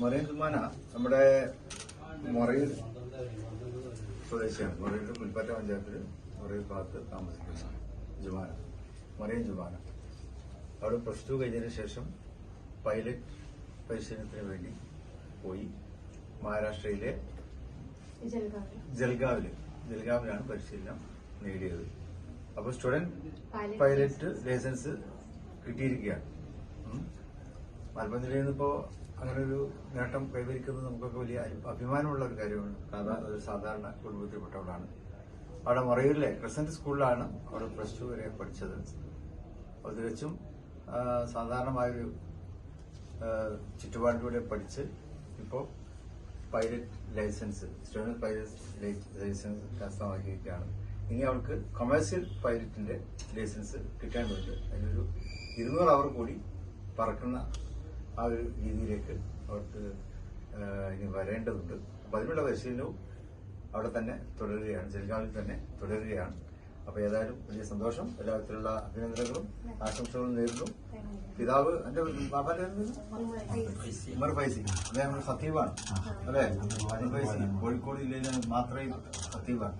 Maureen സുമാന നമ്മുടെ മൊറയൂർ സ്വദേശിയാണ്. മൊറയൂർ മുൽപ്പറ്റ പഞ്ചായത്തിൽ മൊറയൂർ ഭാഗത്ത് താമസിക്കുന്ന ജുമാന മൊറൈൻ ജുമാന അവിടെ പ്ലസ് ടു കഴിഞ്ഞതിന് ശേഷം പൈലറ്റ് പരിശീലനത്തിന് വേണ്ടി പോയി മഹാരാഷ്ട്രയിലെ ജൽഗാവിൽ. ജൽഗാവിലാണ് പരിശീലനം നേടിയത്. അപ്പോൾ സ്റ്റുഡന്റ് പൈലറ്റ് ലൈസൻസ്. കിട്ടിയിരിക്കുകയാണ്. മലപ്പുറം ജില്ലയിൽ നിന്ന് ഇപ്പോൾ അങ്ങനെ ഒരു നേട്ടം കൈവരിക്കുന്നത് നമുക്കൊക്കെ വലിയ അഭിമാനമുള്ള ഒരു കാര്യമാണ്. സാധാരണ ഒരു സാധാരണ കുടുംബത്തിൽപ്പെട്ടവളാണ്. അവിടെ മറയൂരിലെ ക്രിസന്റ് സ്കൂളിലാണ് അവിടെ പ്ലസ് ടു വരെ പഠിച്ചത്. അത് തികച്ചും സാധാരണമായൊരു ചുറ്റുപാടിലൂടെ പഠിച്ച് ഇപ്പോൾ pilot licence student pilot licence കരസ്ഥമാക്കിയിരിക്കുകയാണ്. ഇനി അവൾക്ക് കൊമേഴ്സ്യൽ പൈലറ്റിന്റെ ലൈസൻസ് കിട്ടാൻ വേണ്ടി അതിനൊരു ഇരുന്നൂറ് അവർ കൂടി പറക്കുന്ന ആ ഒരു രീതിയിലേക്ക് അവർക്ക് ഇനി വരേണ്ടതുണ്ട്. അപ്പൊ അതിനുള്ള പരിശീലനവും അവിടെ തന്നെ തുടരുകയാണ്. ജൽഗാവിൽ തന്നെ തുടരുകയാണ്. അപ്പൊ ഏതായാലും വലിയ സന്തോഷം. എല്ലാവിധത്തിലുള്ള അഭിനന്ദനങ്ങളും ആശംസകളും നേരിടുന്നു പിതാവ് എന്റെ ബാബാന്റെ ഉമർ ഫൈസി. അദ്ദേഹം സത്യവാണ് അല്ലേ? ഫൈസി. കോഴിക്കോട് ജില്ലയിലെ മാത്രമേ സത്യവാണ്